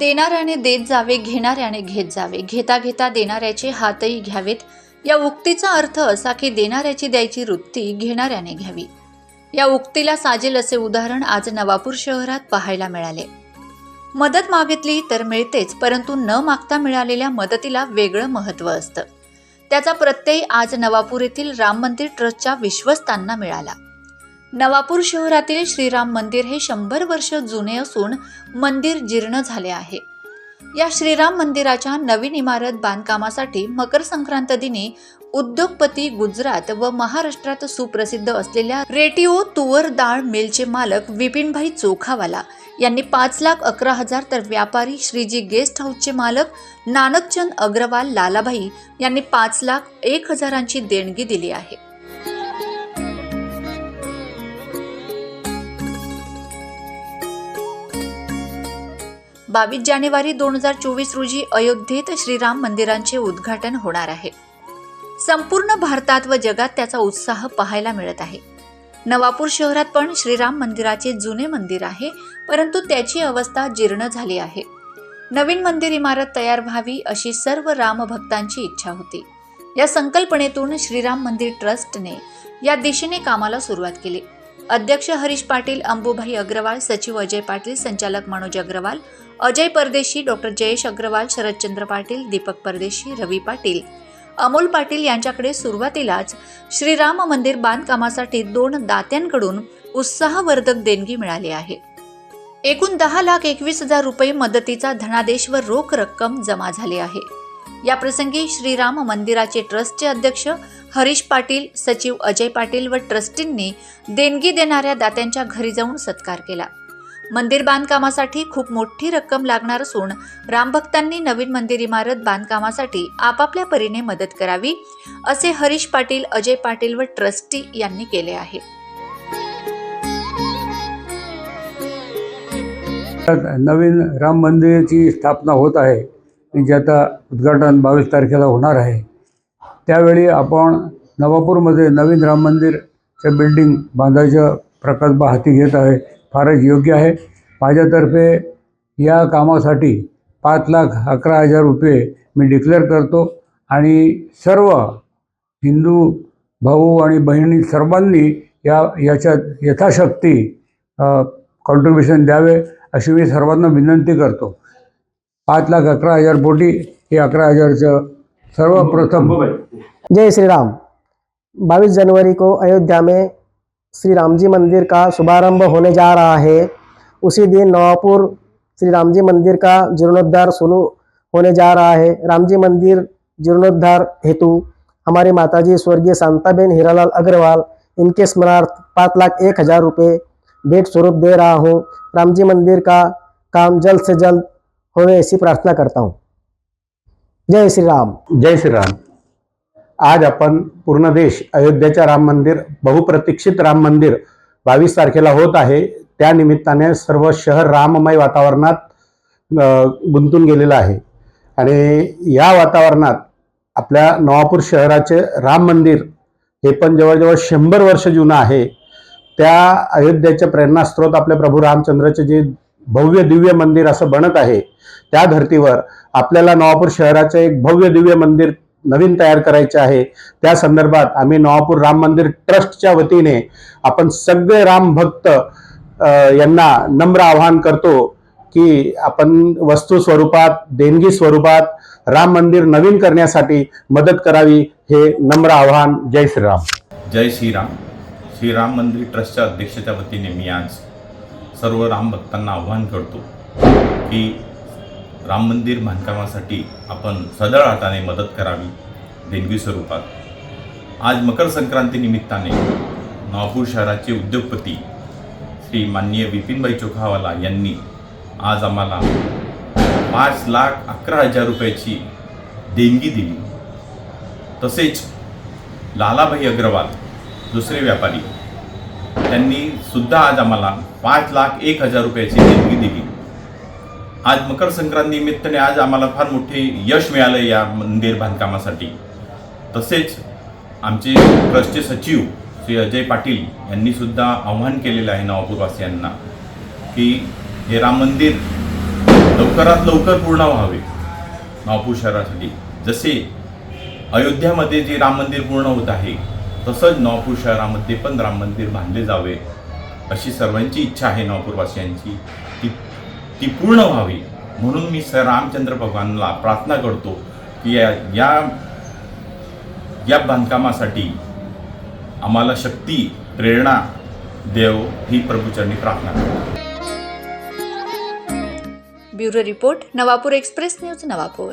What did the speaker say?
देणाऱ्याने देत जावे घेणाऱ्याने घेत जावे. घेता घेता देणाऱ्याचे हातही घ्यावेत. या उक्तीचा अर्थ असा की देणाऱ्याची द्यायची वृत्ती घेणाऱ्याने घ्यावी. या उक्तीला साजेल असे उदाहरण आज नवापूर शहरात पाहायला मिळाले. मदत मागितली तर मिळतेच परंतु न मागता मिळालेल्या मदतीला वेगळं महत्त्व असतं. त्याचा प्रत्यय आज नवापूर येथील राम मंदिर ट्रस्टच्या विश्वस्तांना मिळाला. नवापूर शहरातील श्रीराम मंदिर हे शंभर वर्ष जुने असून मंदिर जीर्ण झाले आहे. या श्रीराम मंदिराच्या नवीन इमारत बांधकामासाठी मकर संक्रांत दिनी उद्योगपती गुजरात व महाराष्ट्रात सुप्रसिद्ध असलेल्या रेटिओ तुवर डाळ मिलचे मालक विपिनभाई चोखावाला यांनी पाच लाख अकरा हजार तर व्यापारी श्रीजी गेस्ट हाऊसचे मालक नानकचंद अग्रवाल लालाभाई यांनी पाच लाख एक हजारांची देणगी दिली आहे. बावीस जानेवारी दोन हजार चोवीस रोजी अयोध्येत श्रीराम मंदिरांचे उद्घाटन होणार आहे. संपूर्ण भारतात व जगात त्याचा उत्साह पाहायला मिळत आहे. नवापूर शहरात पण श्रीराम मंदिराचे जुने मंदिर आहे परंतु त्याची अवस्था जीर्ण झाली आहे. नवीन मंदिर इमारत तयार व्हावी अशी सर्व रामभक्तांची इच्छा होती. या संकल्पनेतून श्रीराम मंदिर ट्रस्टने या दिशेने कामाला सुरुवात केली. अध्यक्ष हरीश पाटील अंबुभाई अग्रवाल सचिव अजय पाटील संचालक मनोज अग्रवाल अजय परदेशी डॉक्टर जयेश अग्रवाल शरदचंद्र पाटील दीपक परदेशी रवी पाटील. अमोल पाटील यांच्याकडे सुरुवातीलाच श्रीराम मंदिर बांधकामासाठी दोन दात्यांकडून उत्साहवर्धक देणगी मिळाली आहे. एकूण दहा लाख एकवीस हजार रुपये मदतीचा धनादेश व रोख रक्कम जमा झाली आहे. या प्रसंगी श्रीराम मंदिराचे ट्रस्टचे अध्यक्ष हरीश पाटील सचिव अजय पाटील व ट्रस्टींनी देणगी देणाऱ्या दात्यांच्या घरी जाऊन सत्कार केला. मंदिर बांधकामासाठी खूप मोठी रक्कम लागणार असून रामभक्तांनी नवीन मंदिर इमारत बांधकामासाठी आपापल्या परीने मदत करावी असे हरीश पाटील अजय पाटील व ट्रस्टी यांनी केले आहे. नवीन राम मंदिराची स्थापना होत आहे. म्हणजे आता उद्घाटन बावीस तारखेला होणार आहे. त्यावेळी आपण नवापूरमध्ये नवीन राम मंदिरच्या बिल्डिंग बांधायचा प्रकल्प हाती घेत आहे. फारच योग्य आहे. माझ्यातर्फे या कामासाठी पाच लाख अकरा हजार रुपये मी डिक्लेअर करतो आणि सर्व हिंदू भाऊ आणि बहिणी सर्वांनी या याच्यात यथाशक्ती कॉन्ट्रीब्युशन द्यावे अशी मी सर्वांना विनंती करतो. पाच लाख अकरा हजार पोटी हे अकरा हजारचं सर्वप्रथम। जय श्री राम। 22 जनवरी को अयोध्या में श्री राम जी मंदिर का शुभारंभ होने जा रहा है। उसी दिन नवापुर श्री राम जी मंदिर का जीर्णोद्धार शुरू होने जा रहा है। राम जी मंदिर जीर्णोद्धार हेतु हमारी माताजी स्वर्गीय शांताबेन हीरालाल अग्रवाल, इनके स्मरणार्थ पाँच लाख एक हज़ार रुपये भेंट स्वरूप दे रहा हूँ। राम जी मंदिर का काम जल्द से जल्द होवे ऐसी प्रार्थना करता हूँ। जय श्रीराम. जय श्रीराम. आज आपण पूर्ण देश अयोध्येच्या राम मंदिर बहुप्रतीक्षित राम मंदिर बावीस तारखेला होत आहे. त्या निमित्ताने सर्व शहर राममय वातावरणात गुंतून गेलेलं आहे. आणि या वातावरणात आपल्या नवापूर शहराचे राम मंदिर हे पण जवळजवळ शंभर वर्ष जुनं आहे. त्या अयोध्येचे प्रेरणास्त्रोत आपले प्रभू रामचंद्राचे जे भव्य दिव्य मंदिर असं बनत आहे त्या धर्तीवर आपल्याला नवापूर शहराचे एक भव्य दिव्य मंदिर नवीन तयार करायचे आहे. त्या संदर्भात आम्ही नवापूर राम मंदिर ट्रस्टच्या वतीने आपण सगळे राम भक्त यांना नम्र आवाहन करतो की आपण वस्तू स्वरूपात देणगी स्वरूपात राम मंदिर नवीन करण्यासाठी मदत करावी हे नम्र आव्हान. जय श्रीराम. जय श्रीराम. श्रीराम मंदिर ट्रस्टच्या अध्यक्षच्या वतीने मी आज सर्व राम भक्तांना आव्हान करतो की राम मंदिर बांधकामासाठी आपण सदळ हाताने मदत करावी देणगी स्वरूपात. आज मकर संक्रांती निमित्ताने नवापूर शहराचे उद्योगपती श्री माननीय विपिनभाई चोखावाला यांनी आज आम्हाला पाच लाख अकरा हजार रुपयाची देणगी दिली. तसेच लालाभाई अग्रवाल दुसरे व्यापारी त्यांनी सुद्धा आज आम्हाला पाच लाख एक हजार रुपयाची देणगी दिली. आज मकर संक्रांती निमित्ताने आज आम्हाला फार मोठे यश मिळालं या मंदिर बांधकामासाठी. तसेच आमचे ट्रस्टचे सचिव श्री अजय पाटील यांनी सुद्धा आव्हान केलेलं आहे नवापूरवासियांना की हे राम मंदिर लवकरात लवकर पूर्ण व्हावे नवापूर शहरासाठी. जसे अयोध्यामध्ये जे राम मंदिर पूर्ण होत आहे तसंच नवापूर शहरामध्ये पण राम मंदिर बांधले जावे अशी सर्वांची इच्छा आहे नवापूरवासियांची ती पूर्ण व्हावी. म्हणून मी सर रामचंद्र भगवानला प्रार्थना करतो की या या या बांधकामासाठी आम्हाला शक्ती प्रेरणा देव ही प्रभूचरणी प्रार्थना करतो. Bureau report Navapur express news Navapur.